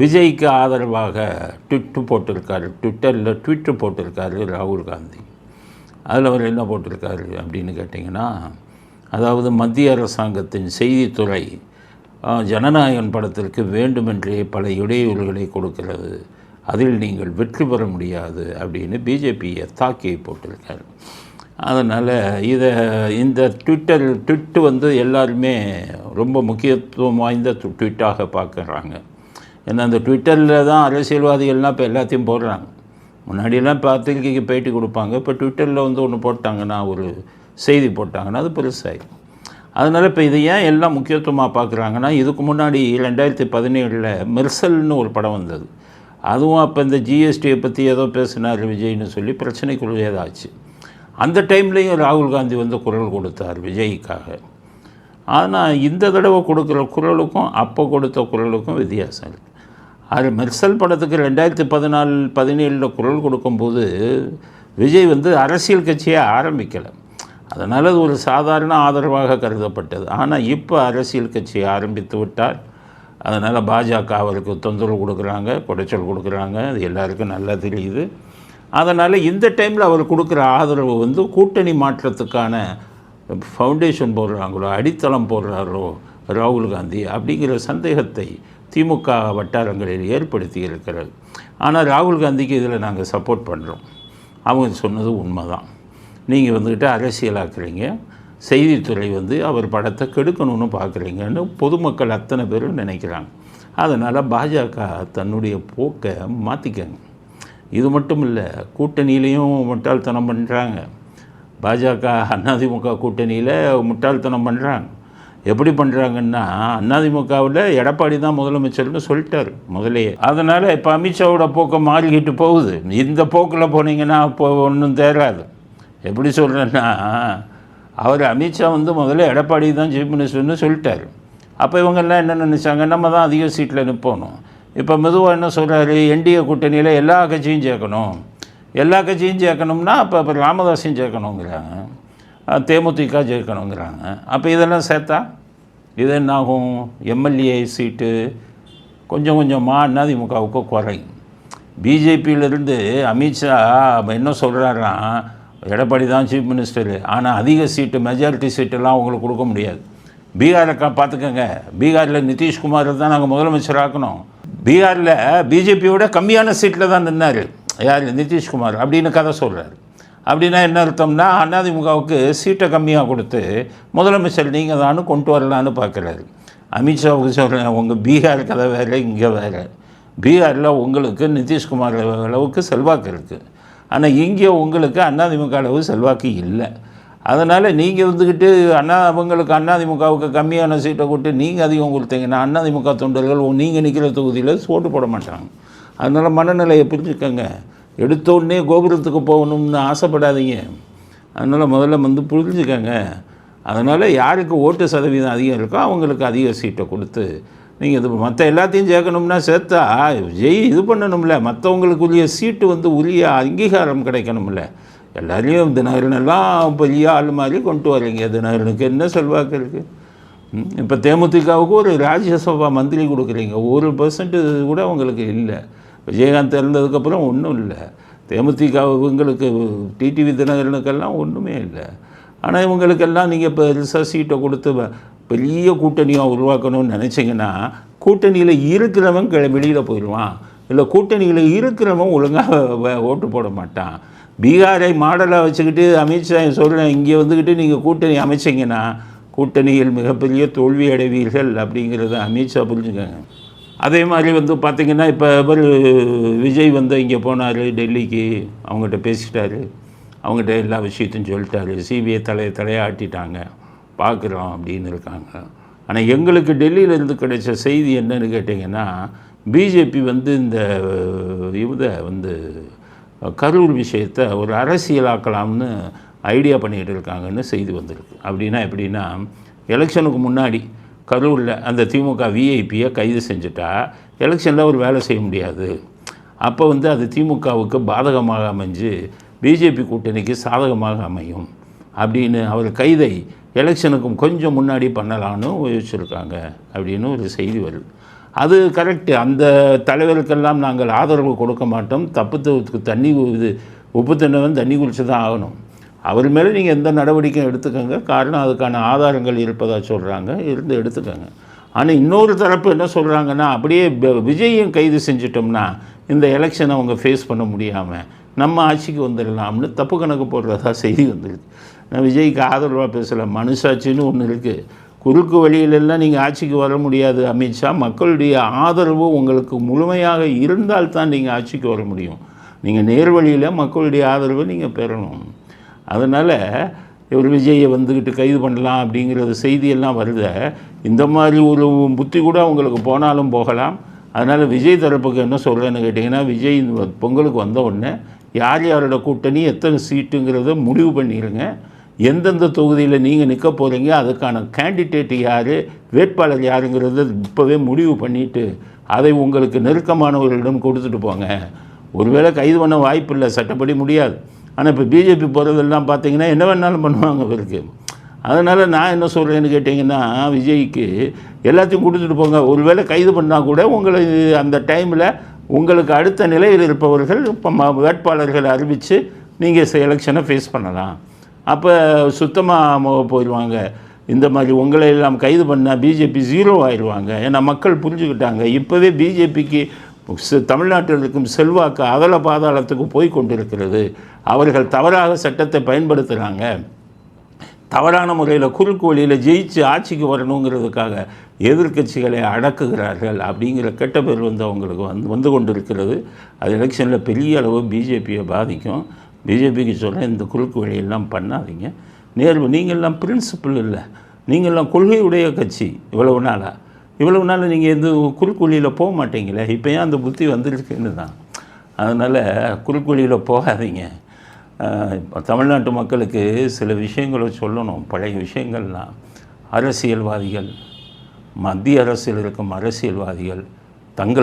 விஜய்க்கு ஆதரவாக ட்விட்டு போட்டிருக்காரு. ட்விட்டரில் ட்விட்டு போட்டிருக்காரு ராகுல் காந்தி. அதில் அவர் என்ன போட்டிருக்காரு அப்படின்னு கேட்டிங்கன்னா அதாவது மத்திய அரசாங்கத்தின் செய்தித்துறை ஜனநாயகன் படத்திற்கு வேண்டுமென்றே பல இடையூறுகளை கொடுக்கிறது. அதில் நீங்கள் வெற்றி பெற முடியாது அப்படின்னு பிஜேபியை தாக்கி போட்டிருக்காரு. அதனால் இதை இந்த ட்விட்டர் ட்விட்டு வந்து எல்லாருமே ரொம்ப முக்கியத்துவம் வாய்ந்த ட்விட்டாக பார்க்குறாங்க. ஏன்னா அந்த ட்விட்டரில் தான் அரசியல்வாதிகள்லாம் இப்போ எல்லாத்தையும் போடுறாங்க. முன்னாடியெல்லாம் பத்திரிகைக்கு பேட்டி கொடுப்பாங்க. இப்போ ட்விட்டரில் வந்து ஒன்று போட்டாங்கன்னா ஒரு செய்தி போட்டாங்கன்னா அது பெருசாகிடும் அதனால் இப்போ இதை ஏன் எல்லாம் முக்கியத்துவமாக பார்க்குறாங்கன்னா இதுக்கு முன்னாடி ரெண்டாயிரத்தி பதினேழில் மெர்சல்னு ஒரு படம் வந்தது. அதுவும் அப்போ இந்த ஜிஎஸ்டியை பற்றி ஏதோ பேசினார் விஜய்னு சொல்லி பிரச்சனைக்குரியதாச்சு அந்த டைம்லேயும் ராகுல் காந்தி வந்து குரல் கொடுத்தார் விஜய்க்காக. ஆனால் இந்த தடவை கொடுக்குற குரலுக்கும் அப்போ கொடுத்த குரலுக்கும் வித்தியாசம் இருக்குது அது மெர்சல் படத்துக்கு ரெண்டாயிரத்தி பதினாலு பதினேழில் குரல் கொடுக்கும்போது விஜய் வந்து அரசியல் கட்சியை ஆரம்பிக்கலை. அதனால் அது ஒரு சாதாரண ஆதரவாக கருதப்பட்டது. ஆனால் இப்போ அரசியல் கட்சியை ஆரம்பித்து விட்டார். அதனால் பாஜக அவருக்கு தொந்தரவு கொடுக்குறாங்க குடைச்சல் கொடுக்குறாங்க. அது எல்லாருக்கும் நல்லா தெரியுது. அதனால் இந்த டைமில் அவர் கொடுக்குற ஆதரவு வந்து கூட்டணி மாற்றத்துக்கான ஃபவுண்டேஷன் போடுறாங்களோ அடித்தளம் போடுறாரோ ராகுல் காந்தி அப்படிங்கிற சந்தேகத்தை திமுக வட்டாரங்களில் ஏற்படுத்தி இருக்கிறது ஆனால் ராகுல் காந்திக்கு இதில் நாங்கள் சப்போர்ட் பண்ணுறோம். அவங்க சொன்னது உண்மைதான். நீங்கள் வந்துக்கிட்டு அரசியலாக்குறீங்க. செய்தித்துறை வந்து அவர் படத்தை கெடுக்கணும்னு பார்க்குறீங்கன்னு பொதுமக்கள் அத்தனை பேரும் நினைக்கிறாங்க. அதனால் பாஜக தன்னுடைய போக்கை மாற்றிக்கங்க இது மட்டும் இல்லை கூட்டணியிலையும் முட்டாள்தனம் பண்ணுறாங்க. பாஜக அதிமுக கூட்டணியில் முட்டாள்தனம் பண்ணுறாங்க. எப்படி பண்ணுறாங்கன்னா அதிமுகவில் எடப்பாடி தான் முதலமைச்சர்னு சொல்லிட்டார் முதலேயே அதனால் இப்போ அமித்ஷாவோட போக்கை மாறிக்கிட்டு போகுது. இந்த போக்கில் போனீங்கன்னா இப்போ ஒன்றும் தேராது. எப்படி சொல்கிறேன்னா அவர் அமித்ஷா வந்து முதல்ல எடப்பாடி தான் சீஃப் மினிஸ்டர்னு சொல்லிட்டார். அப்போ இவங்கெல்லாம் என்ன நினச்சாங்க? நம்ம தான் அதிக சீட்டில் நிற்போணும் இப்போ மெதுவாக என்ன சொல்கிறாரு என்டிஏ கூட்டணியில் எல்லா கட்சியும் சேர்க்கணும். எல்லா கட்சியும் சேர்க்கணும்னா அப்போ இப்போ ராமதாஸையும் சேர்க்கணுங்கிறாங்க. தேமுதிக ஜெயிக்கணுங்கிறாங்க. அப்போ இதெல்லாம் சேர்த்தா இது என்ன ஆகும் எம்எல்ஏ சீட்டு கொஞ்சம் கொஞ்சமாக அதிமுகவுக்கு குறையும். பிஜேபியிலிருந்து அமித்ஷா என்ன சொல்கிறாருன்னா எடப்பாடி தான் சீஃப் மினிஸ்டரு ஆனால் அதிக சீட்டு மெஜாரிட்டி சீட்டெல்லாம் அவங்களுக்கு கொடுக்க முடியாது. பீகாரில் பார்த்துக்கோங்க பீகாரில் நிதிஷ்குமார் தான் நாங்கள் முதலமைச்சர் ஆக்கணும். பீகாரில் பிஜேபியோட கம்மியான சீட்டில் தான் நின்னார். யார்? நிதிஷ்குமார் அப்படின்னு கதை சொல்கிறார் அப்படின்னா என்ன அர்த்தம்னா அதிமுகவுக்கு சீட்டை கம்மியாக கொடுத்து முதலமைச்சர் நீங்கள் தானு கொண்டு வரலான்னு பார்க்குறாரு. அமித்ஷாவுக்கு சொல்கிறேன் உங்கள் பீகார் கதை வேறு இங்கே வேறு. பீகாரில் உங்களுக்கு நிதிஷ்குமார் அளவுக்கு செல்வாக்கு இருக்குது ஆனால் இங்கே உங்களுக்கு அதிமுக அளவு செல்வாக்கு இல்லை. அதனால் நீங்கள் வந்துக்கிட்டு அண்ணா அவங்களுக்கு அதிமுகவுக்கு கம்மியான சீட்டை கொடுத்து நீங்கள் அதிகம் கொடுத்தீங்கன்னா அதிமுக தொண்டர்கள் நீங்கள் நிற்கிற தொகுதியில் சோட்டு போட மாட்டாங்க. அதனால் மனநிலையை புரிஞ்சுக்கோங்க. எடுத்த உடனே கோபுரத்துக்கு போகணும்னு ஆசைப்படாதீங்க. அதனால் முதல்ல வந்து புரிஞ்சுக்கங்க. அதனால் யாருக்கு ஓட்டு சதவீதம் அதிகம் இருக்கோ அவங்களுக்கு அதிக சீட்டை கொடுத்து நீங்கள் இது மற்ற எல்லாத்தையும் சேர்க்கணும்னா சேர்த்தா விஜய் இது பண்ணணும்ல. மற்றவங்களுக்குரிய சீட்டு வந்து உரிய அங்கீகாரம் கிடைக்கணும்ல. எல்லாரையும் தினகரன் எல்லாம் பெரிய ஆள் மாதிரி கொண்டு வரீங்க. தினகரனுக்கு என்ன செல்வாக்கு இருக்குது இப்போ தேமுதிகவுக்கு ஒரு ராஜ்யசபா மந்திரி கொடுக்குறீங்க. ஒரு பர்சன்ட் கூட உங்களுக்கு இல்லை. விஜயகாந்த் இறந்ததுக்கப்புறம் ஒன்றும் இல்லை. தேமுதிக இவங்களுக்கு டிடிவி தினகரனுக்கெல்லாம் ஒன்றுமே இல்லை. ஆனால் இவங்களுக்கெல்லாம் நீங்கள் இப்போ பெருசாக சீட்டை கொடுத்து வ- பெரிய கூட்டணியாக உருவாக்கணும்னு நினச்சிங்கன்னா கூட்டணியில் இருக்கிறவன் கிள வெளியில் போயிடுவான். இல்லை கூட்டணியில் இருக்கிறவன் ஒழுங்காக ஓட்டு போட மாட்டான். பீகாரை மாடலாக வச்சுக்கிட்டு அமித்ஷா சொல்கிறேன் இங்கே வந்துக்கிட்டு நீங்கள் கூட்டணி அமைச்சிங்கன்னா கூட்டணியில் மிகப்பெரிய தோல்வி அடைவீர்கள் அப்படிங்கிறத அமித்ஷா புரிஞ்சுக்கங்க. அதே மாதிரி வந்து பார்த்திங்கன்னா இப்போ இவர் விஜய் வந்து இங்கே போனார் டெல்லிக்கு. அவங்ககிட்ட பேசிட்டாரு. அவங்ககிட்ட எல்லா விஷயத்தையும் சொல்லிட்டாரு. சிபிஐ தலையை தலையாட்டிட்டாங்க. பார்க்குறோம் அப்படின்னு இருக்காங்க. ஆனால் எங்களுக்கு டெல்லியிலேருந்து கிடைச்ச செய்தி என்னன்னு கேட்டிங்கன்னா பிஜேபி வந்து இந்த இதை வந்து கரூர் விஷயத்தை ஒரு அரசியலாக்கலாம்னு ஐடியா பண்ணிகிட்டு இருக்காங்கன்னு செய்தி வந்திருக்கு. அப்படின்னா எப்படின்னா எலெக்ஷனுக்கு முன்னாடி கரூரில் அந்த திமுக விஐபியை கைது செஞ்சுட்டா எலெக்ஷனில் ஒரு வேலை செய்ய முடியாது. அப்போ வந்து அது திமுகவுக்கு பாதகமாக அமைஞ்சு பிஜேபி கூட்டணிக்கு சாதகமாக அமையும் அப்படின்னு அவர் கைதை எலெக்ஷனுக்கும் கொஞ்சம் முன்னாடி பண்ணலான்னு யோசிச்சிருக்காங்க அப்படின்னு ஒரு செய்தி வருது. அது கரெக்டு அந்த தலைவருக்கெல்லாம் நாங்கள் ஆதரவு கொடுக்க மாட்டோம். தப்பு தண்ணி இது உப்பு தண்ணவன் தண்ணி குளிச்சு தான் ஆகணும். அவர் மேலே நீங்கள் எந்த நடவடிக்கையும் எடுத்துக்கோங்க. காரணம் அதுக்கான ஆதாரங்கள் இருப்பதா சொல்கிறாங்க இருந்து எடுத்துக்கோங்க. ஆனால் இன்னொரு தரப்பு என்ன சொல்கிறாங்கன்னா அப்படியே விஜயும் விஜயையும் கைது செஞ்சிட்டோம்னா இந்த எலெக்ஷனை அவங்க ஃபேஸ் பண்ண முடியாமல் நம்ம ஆட்சிக்கு வந்துடலாம்னு தப்பு கணக்கு போடுறதா செய்தி வந்துடுது நான் விஜய்க்கு ஆதரவாக பேசலை மனுஷாட்சின்னு ஒன்று இருக்குது குறுக்கு வழியிலெல்லாம் நீங்கள் ஆட்சிக்கு வர முடியாது அமித்ஷா மக்களுடைய ஆதரவு உங்களுக்கு முழுமையாக இருந்தால் தான் நீங்கள் ஆட்சிக்கு வர முடியும். நீங்கள் நேர்வழியில் மக்களுடைய ஆதரவை நீங்கள் பெறணும். அதனால் ஒரு விஜயை வந்துக்கிட்டு கைது பண்ணலாம் அப்படிங்கிறது செய்தியெல்லாம் வருத. இந்த மாதிரி ஒரு புத்தி கூட அவங்களுக்கு போனாலும் போகலாம். அதனால் விஜய் தரப்புக்கு என்ன சொல்கிறேன்னு கேட்டிங்கன்னா விஜய் பொங்கலுக்கு வந்த உடனே யார் யாரோட கூட்டணி எத்தனை சீட்டுங்கிறத முடிவு பண்ணிடுங்க எந்தெந்த தொகுதியில் நீங்கள் நிற்க போகிறீங்க அதுக்கான கேண்டிடேட் யார் வேட்பாளர் யாருங்கிறத இப்போவே முடிவு பண்ணிவிட்டு அதை உங்களுக்கு நெருக்கமானவர்களிடம் கொடுத்துட்டு போங்க. ஒருவேளை கைது பண்ண வாய்ப்பு இல்லை சட்டப்படி முடியாது. ஆனால் இப்போ பிஜேபி போகிறதெல்லாம் பார்த்தீங்கன்னா என்ன வேணாலும் பண்ணுவாங்க இவருக்கு. அதனால் நான் என்ன சொல்கிறேன்னு கேட்டிங்கன்னா விஜய்க்கு எல்லாத்தையும் கொடுத்துட்டு போங்க. ஒருவேளை கைது பண்ணால் கூட உங்களை அந்த டைமில் உங்களுக்கு அடுத்த நிலையில் இருப்பவர்கள் இப்போ வேட்பாளர்களை வேட்பாளர்கள் அறிவித்து நீங்கள் எலெக்ஷனை ஃபேஸ் பண்ணலாம். அப்போ சுத்தமாக போயிடுவாங்க இந்த மாதிரி உங்களை எல்லாம் கைது பண்ணால் பிஜேபி ஜீரோ ஆயிடுவாங்க ஏன்னா மக்கள் புரிஞ்சுக்கிட்டாங்க. இப்போவே பிஜேபிக்கு தமிழ்நாட்டில் இருக்கும் செல்வாக்கு அகல பாதாளத்துக்கு போய் கொண்டிருக்கிறது அவர்கள் தவறாக சட்டத்தை பயன்படுத்துகிறாங்க தவறான முறையில் குறுக்கு வழியில் ஜெயிச்சு ஆட்சிக்கு வரணுங்கிறதுக்காக எதிர்க்கட்சிகளை அடக்குகிறார்கள் அப்படிங்கிற கெட்ட பேர் வந்து அவங்களுக்கு வந்து வந்து கொண்டிருக்கிறது. அது எலெக்ஷனில் பெரிய அளவு பிஜேபியை பாதிக்கும். பிஜேபிக்கு சொல்ல இந்த குறுக்கு வழியெல்லாம் பண்ணாதீங்க. நேர்வு நீங்கள்லாம் பிரின்சிபல் இல்லை. நீங்கள்லாம் கொள்கையுடைய கட்சி இவ்வளவு நாளாக இவ்வளவு நாள் நீங்கள் எந்த குறுக்குழியில் போக மாட்டீங்களே? இப்போ ஏன் அந்த புத்தி வந்துருக்குன்னு தான். அதனால் குறுக்குழியில் போகாதீங்க. தமிழ்நாட்டு மக்களுக்கு சில விஷயங்களை சொல்லணும். பழைய விஷயங்கள்லாம். அரசியல்வாதிகள் மத்திய அரசில் இருக்கும் அரசியல்வாதிகள் தங்கள்